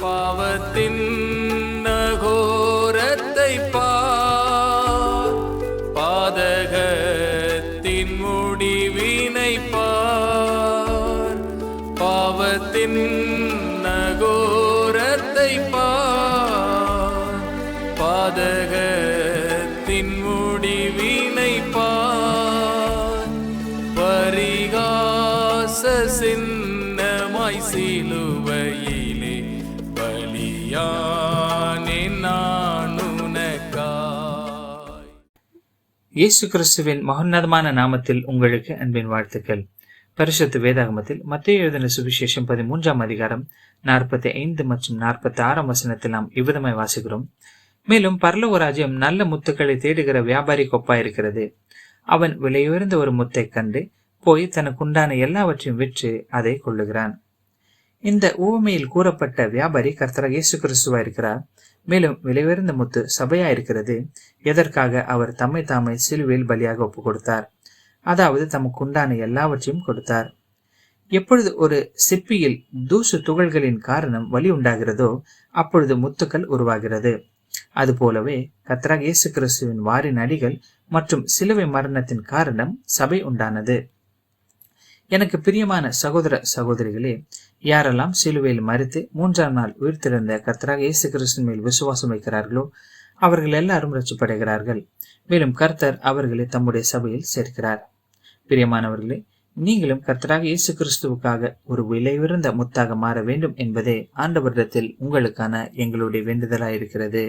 பாவத்தின் நகோரத்தை பார். பாதகத்தின் முடிவினை பார். பாவத்தின் நகோரத்தை பார். பாதகத்தின் முடிவினை பார். பரிகாச சின்னமாய் சிலுவையிலே இயேசு கிறிஸ்துவின் மகோன்னதமான நாமத்தில் உங்களுக்கு அன்பின் வாழ்த்துக்கள். பரிசுத்த வேதாகமத்தில் மத்திய எழுதின சுவிசேஷம் பதிமூன்றாம் அதிகாரம் நாற்பத்தி ஐந்து மற்றும் நாற்பத்தி ஆறாம் வசனத்தில் நாம் இவ்விதமாய் வாசிக்கிறோம். மேலும் பரலோக ராஜ்யம் நல்ல முத்துக்களை தேடுகிற வியாபாரி கொப்பாயிருக்கிறது அவன் விலையுயர்ந்த ஒரு முத்தை கண்டு போய் தனக்குண்டான எல்லாவற்றையும் விற்று அதை கொள்ளுகிறான். இந்த உவமையில் கூறப்பட்ட வியாபாரி கர்த்தராக இயேசு கிறிஸ்துவா இருக்கிறார். மேலும் விலையுயர்ந்த முத்து சபையா இருக்கிறது எதற்காக? அவர் தம்மை தாமை சிலுவையில் பலியாக ஒப்பு கொடுத்தார் அதாவது தமக்கு உண்டான எல்லாவற்றையும் கொடுத்தார். எப்பொழுது ஒரு சிப்பியில் தூசு துகள்களின் காரணம் வலி உண்டாகிறதோ அப்பொழுது முத்துக்கள் உருவாகிறது. அதுபோலவே கத்ராக் இயேசு கிறிஸ்துவின் வாரின் அடிகள் மற்றும் சிலுவை மரணத்தின் காரணம் சபை உண்டானது. எனக்கு பிரியமான சகோதர சகோதரிகளே யாரெல்லாம் சிலுவையில் மறித்து மூன்றாம் நாள் உயிர்த்திருந்த கர்த்தராக இயேசு கிறிஸ்து மேல் விசுவாசம் வைக்கிறார்களோ அவர்கள் எல்லாரும் ரட்சிப்படைகிறார்கள் மேலும் கர்த்தர் அவர்களை தம்முடைய சபையில் சேர்க்கிறார். பிரியமானவர்களே நீங்களும் கர்த்தராக இயேசு கிறிஸ்துவுக்காக ஒரு விலையுறந்த முத்தாக மாற வேண்டும் என்பதே ஆண்டவரிடத்தில் உங்களுக்கான எங்களுடைய வேண்டுதலாயிருக்கிறது.